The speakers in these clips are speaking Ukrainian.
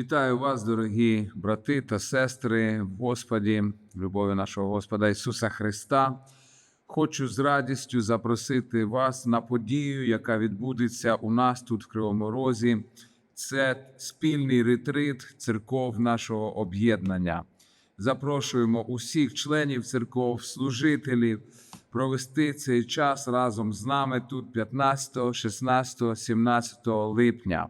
Вітаю вас, дорогі брати та сестри, в Господі, в любові нашого Господа Ісуса Христа. Хочу з радістю запросити вас на подію, яка відбудеться у нас тут в Кривому Розі. Це спільний ретрит церков нашого об'єднання. Запрошуємо усіх членів церков, служителів провести цей час разом з нами тут 15, 16, 17 липня.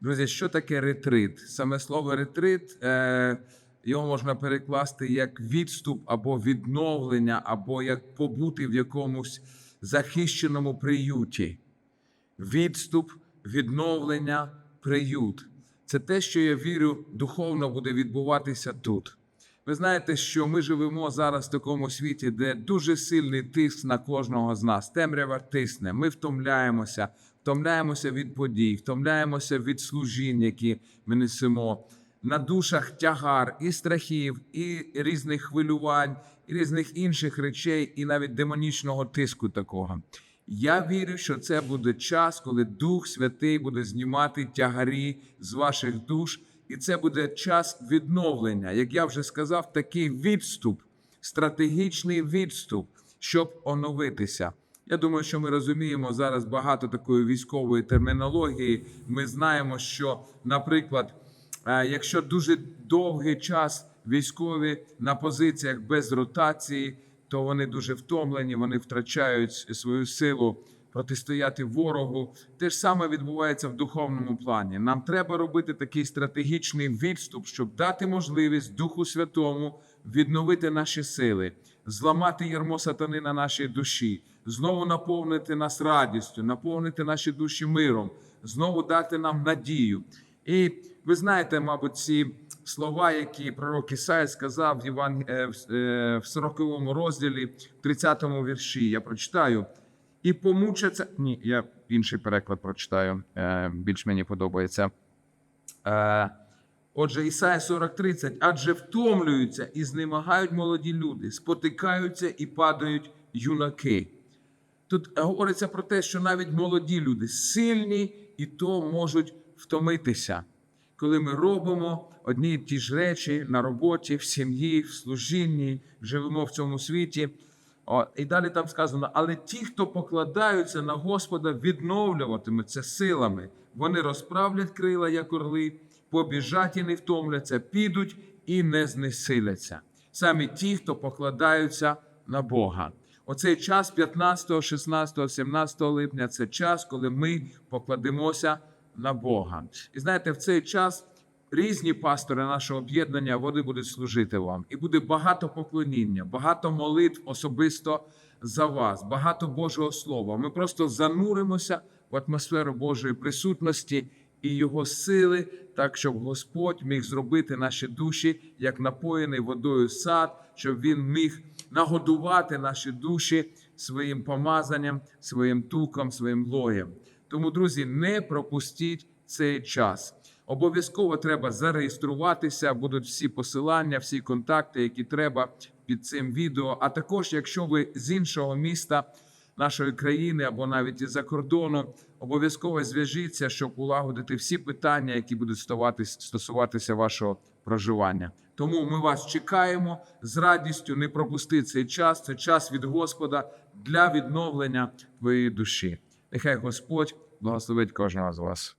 Друзі, що таке ретрит? Саме слово ретрит е, його можна перекласти як відступ або відновлення, або як побути в якомусь захищеному приюті. Відступ, відновлення, приют. Це те, що я вірю, духовно буде відбуватися тут. Ви знаєте, що ми живемо зараз в такому світі, де дуже сильний тиск на кожного з нас. Темрява тисне. Ми втомляємося, втомляємося від подій, втомляємося від служінь, які ми несемо. На душах тягар і страхів, і різних хвилювань, і різних інших речей, і навіть демонічного тиску такого. Я вірю, що це буде час, коли Дух Святий буде знімати тягарі з ваших душ, і це буде час відновлення. Як я вже сказав, такий відступ, стратегічний відступ, щоб оновитися. Я думаю, що ми розуміємо зараз багато такої військової термінології. Ми знаємо, що, наприклад, е, якщо дуже довгий час військові на позиціях без ротації, то вони дуже втомлені, вони втрачають свою силу протистояти ворогу. Те ж саме відбувається в духовному плані. Нам треба робити такий стратегічний відступ, щоб дати можливість Духу Святому відновити наші сили, зламати ярмо сатани на нашій душі, знову наповнити нас радістю, наповнити наші душі миром, знову дати нам надію. І ви знаєте, мабуть, ці слова, які пророк Ісая сказав в Іван... е, в- е, 40 розділі, в 30 вірші. Я прочитаю. І помучаться. Ні, я інший переклад прочитаю. е, Більш мені подобається. Отже, Ісая 40:30. Адже втомлюються і знемагають молоді люди, спотикаються і падають юнаки. Тут говориться про те, що навіть молоді люди сильні і то можуть втомитися, коли ми робимо одні й ті ж речі на роботі, в сім'ї, в служінні, живемо в цьому світі. О, і далі там сказано: але ті, хто покладаються на Господа, відновлюватимуться силами. Вони розправлять крила, як орли, побіжать і не втомляться, підуть і не знесиляться. Саме ті, хто покладаються на Бога. Оцей час 15, 16, 17 липня це час, коли ми покладемося на Бога. І знаєте, в цей час різні пастори нашого об'єднання вони будуть служити вам. І буде багато поклоніння, багато молитв особисто за вас, багато Божого Слова. Ми просто зануримося в атмосферу Божої присутності і Його сили, так щоб Господь міг зробити наші душі як напоєний водою сад, щоб Він міг нагодувати наші душі своїм помазанням, своїм туком, своїм лоєм. Тому, друзі, не пропустіть цей час. Обов'язково треба зареєструватися. Будуть всі посилання, всі контакти, які треба під цим відео. А також, якщо ви з іншого міста нашої країни або навіть із-за кордону, обов'язково зв'яжіться, щоб улагодити всі питання, які будуть стосуватися вашого проживання. Тому ми вас чекаємо з радістю. Не пропусти цей час. Це час від Господа для відновлення твоєї душі. Нехай Господь благословить кожного з вас.